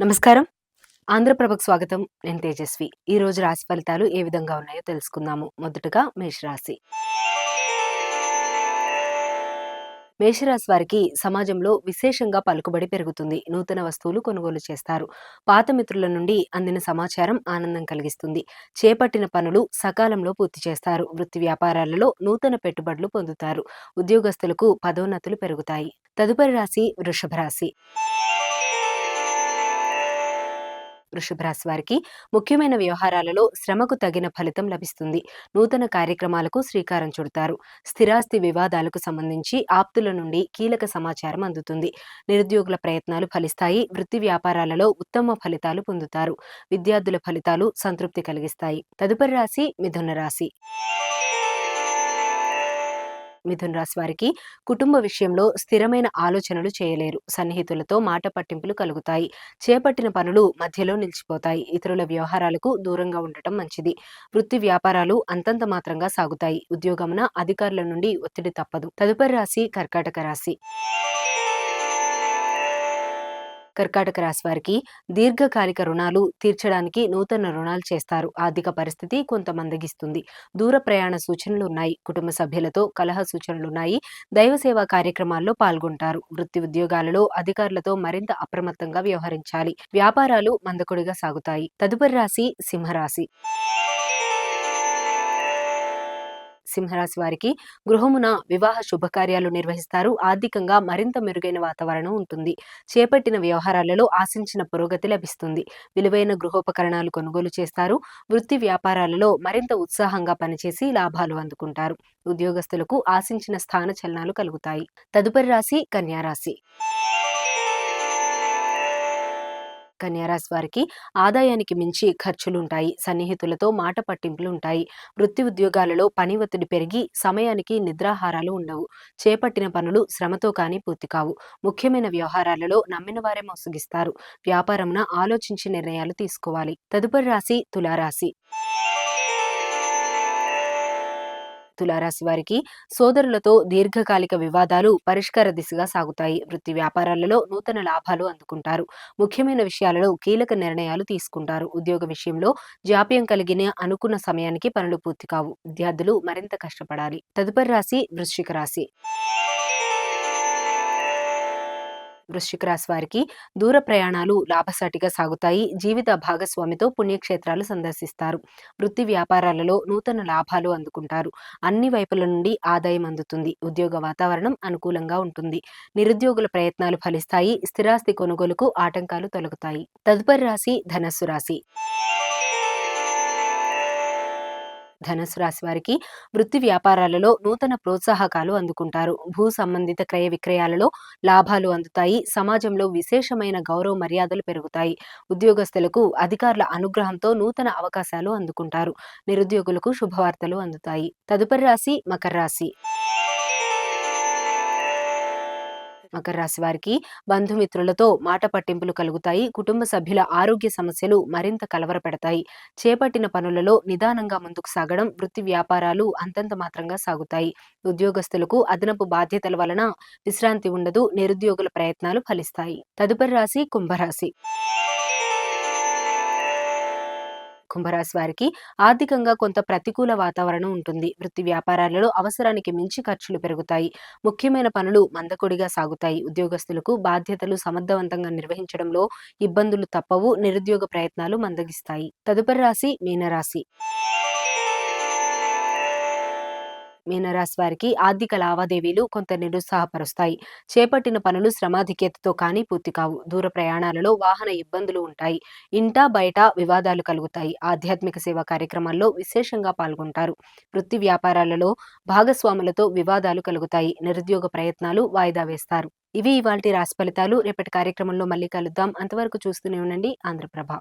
నమస్కారం. ఆంధ్రప్రభకు స్వాగతం. నేను తేజస్వి. ఈ రోజు రాశి ఫలితాలు ఏ విధంగా ఉన్నాయో తెలుసుకుందాము. మొదటగా మేషరాశి. మేషరాశి వారికి సమాజంలో విశేషంగా పలుకుబడి పెరుగుతుంది. నూతన వస్తువులు కొనుగోలు చేస్తారు. పాత మిత్రుల నుండి అందిన సమాచారం ఆనందం కలిగిస్తుంది. చేపట్టిన పనులు సకాలంలో పూర్తి చేస్తారు. వృత్తి వ్యాపారాలలో నూతన పెట్టుబడులు పొందుతారు. ఉద్యోగస్తులకు పదోన్నతులు పెరుగుతాయి. తదుపరి రాశి వృషభ రాశి. వృషభ రాశి వారికి ముఖ్యమైన వ్యవహారాలలో శ్రమకు తగిన ఫలితం లభిస్తుంది. నూతన కార్యక్రమాలకు శ్రీకారం చుడతారు. స్థిరాస్తి వివాదాలకు సంబంధించి ఆప్తుల నుండి కీలక సమాచారం అందుతుంది. నిరుద్యోగుల ప్రయత్నాలు ఫలిస్తాయి. వృత్తి వ్యాపారాలలో ఉత్తమ ఫలితాలు పొందుతారు. విద్యార్థుల ఫలితాలు సంతృప్తి కలిగిస్తాయి. తదుపరి రాశి మిథున రాశి. మిథున్ రాశి వారికి కుటుంబ విషయంలో స్థిరమైన ఆలోచనలు చేయలేరు. సన్నిహితులతో మాట పట్టింపులు కలుగుతాయి. చేపట్టిన పనులు మధ్యలో నిలిచిపోతాయి. ఇతరుల వ్యవహారాలకు దూరంగా ఉండటం మంచిది. వృత్తి వ్యాపారాలు అంతంత మాత్రంగా సాగుతాయి. ఉద్యోగమున అధికారుల నుండి ఒత్తిడి తప్పదు. తదుపరి రాశి కర్కాటక రాశి. కర్కాటక రాశి వారికి దీర్ఘకాలిక రుణాలు తీర్చడానికి నూతన రుణాలు చేస్తారు. ఆర్థిక పరిస్థితి కొంత మందగిస్తుంది దూర ప్రయాణ సూచనలు ఉన్నాయి. కుటుంబ సభ్యులతో కలహ సూచనలున్నాయి దైవ సేవా కార్యక్రమాల్లో పాల్గొంటారు. వృత్తి ఉద్యోగాలలో అధికారులతో మరింత అప్రమత్తంగా వ్యవహరించాలి. వ్యాపారాలు మందకొడిగా సాగుతాయి. తదుపరి రాశి సింహరాశి. సింహరాశి వారికి గృహమున వివాహ శుభకార్యాలు నిర్వహిస్తారు. ఆర్థికంగా మరింత మెరుగైన వాతావరణం ఉంటుంది. చేపట్టిన వ్యవహారాలలో ఆశించిన పురోగతి లభిస్తుంది. విలువైన గృహోపకరణాలు కొనుగోలు చేస్తారు. వృత్తి వ్యాపారాలలో మరింత ఉత్సాహంగా పనిచేసి లాభాలు అందుకుంటారు. ఉద్యోగస్తులకు ఆశించిన స్థాన చలనాలు కలుగుతాయి. తదుపరి రాశి కన్యారాశి కన్యారాశి వారికి ఆదాయానికి మించి ఖర్చులుంటాయి. సన్నిహితులతో మాట పట్టింపులు ఉంటాయి వృత్తి ఉద్యోగాలలో పని ఒత్తిడి పెరిగి సమయానికి నిద్రాహారాలు ఉండవు. చేపట్టిన పనులు శ్రమతో కానీ పూర్తి కావు. ముఖ్యమైన వ్యవహారాలలో నమ్మిన వారే మోసగిస్తారు. వ్యాపారమున ఆలోచించి నిర్ణయాలు తీసుకోవాలి. తదుపరి రాశి తులారాశి. తులారాశి వారికి సోదరులతో దీర్ఘకాలిక వివాదాలు పరిష్కార దిశగా సాగుతాయి. వృత్తి వ్యాపారాలలో నూతన లాభాలు అందుకుంటారు. ముఖ్యమైన విషయాలలో కీలక నిర్ణయాలు తీసుకుంటారు. ఉద్యోగ విషయంలో జాప్యం కలిగిన అనుకున్న సమయానికి పనులు పూర్తి కావు. విద్యార్థులు మరింత కష్టపడాలి. తదుపరి రాశి వృశ్చిక రాశి. వృశ్చిక రాశి వారికి దూర ప్రయాణాలు లాభసాటిగా సాగుతాయి. జీవిత భాగస్వామితో పుణ్యక్షేత్రాలు సందర్శిస్తారు. వృత్తి వ్యాపారాలలో నూతన లాభాలు అందుకుంటారు. అన్ని వైపుల నుండి ఆదాయం అందుతుంది. ఉద్యోగ వాతావరణం అనుకూలంగా ఉంటుంది. నిరుద్యోగుల ప్రయత్నాలు ఫలిస్తాయి. స్థిరాస్తి కొనుగోలుకు ఆటంకాలు తొలగుతాయి. తదుపరి రాశి ధనస్సు రాశి. ధనుసు రాశి వారికి వృత్తి వ్యాపారాలలో నూతన ప్రోత్సాహకాలు అందుకుంటారు. భూ సంబంధిత క్రయ విక్రయాలలో లాభాలు అందుతాయి. సమాజంలో విశేషమైన గౌరవ మర్యాదలు పెరుగుతాయి. ఉద్యోగస్తులకు అధికారుల అనుగ్రహంతో నూతన అవకాశాలు అందుకుంటారు. నిరుద్యోగులకు శుభవార్తలు అందుతాయి. తదుపరి రాశి మకర రాశి. మకర రాశి వారికి బంధుమిత్రులతో మాట పట్టింపులు కలుగుతాయి. కుటుంబ సభ్యుల ఆరోగ్య సమస్యలు మరింత కలవరపెడతాయి. చేపట్టిన పనులలో నిదానంగా ముందుకు సాగడం వృత్తి వ్యాపారాలు అంతంత మాత్రంగా సాగుతాయి. ఉద్యోగస్తులకు అదనపు బాధ్యతల వలన విశ్రాంతి ఉండదు నిరుద్యోగుల ప్రయత్నాలు ఫలిస్తాయి. తదుపరి రాశి కుంభరాశి. కుంభరాశి వారికి ఆర్థికంగా కొంత ప్రతికూల వాతావరణం ఉంటుంది. వృత్తి వ్యాపారాలలో అవసరానికి మించి ఖర్చులు పెరుగుతాయి. ముఖ్యమైన పనులు మందకొడిగా సాగుతాయి. ఉద్యోగస్తులకు బాధ్యతలు సమర్థవంతంగా నిర్వహించడంలో ఇబ్బందులు తప్పవు. నిరుద్యోగ ప్రయత్నాలు మందగిస్తాయి. తదుపరి రాశి మీనరాశి. మీనరాశి వారికి ఆర్థిక లావాదేవీలు కొంత నిరుత్సాహపరుస్తాయి. చేపట్టిన పనులు శ్రమాధిక్యతతో కానీ పూర్తి కావు. దూర ప్రయాణాలలో వాహన ఇబ్బందులు ఉంటాయి. ఇంట బయట వివాదాలు కలుగుతాయి. ఆధ్యాత్మిక సేవా కార్యక్రమాల్లో విశేషంగా పాల్గొంటారు. వృత్తి వ్యాపారాలలో భాగస్వాములతో వివాదాలు కలుగుతాయి. నిరుద్యోగ ప్రయత్నాలు వాయిదా వేస్తారు. ఇవి ఇవాళ రాశి ఫలితాలు. రేపటి కార్యక్రమంలో మళ్ళీ కలుద్దాం. అంతవరకు చూస్తూనే ఉండండి. ఆంధ్రప్రభ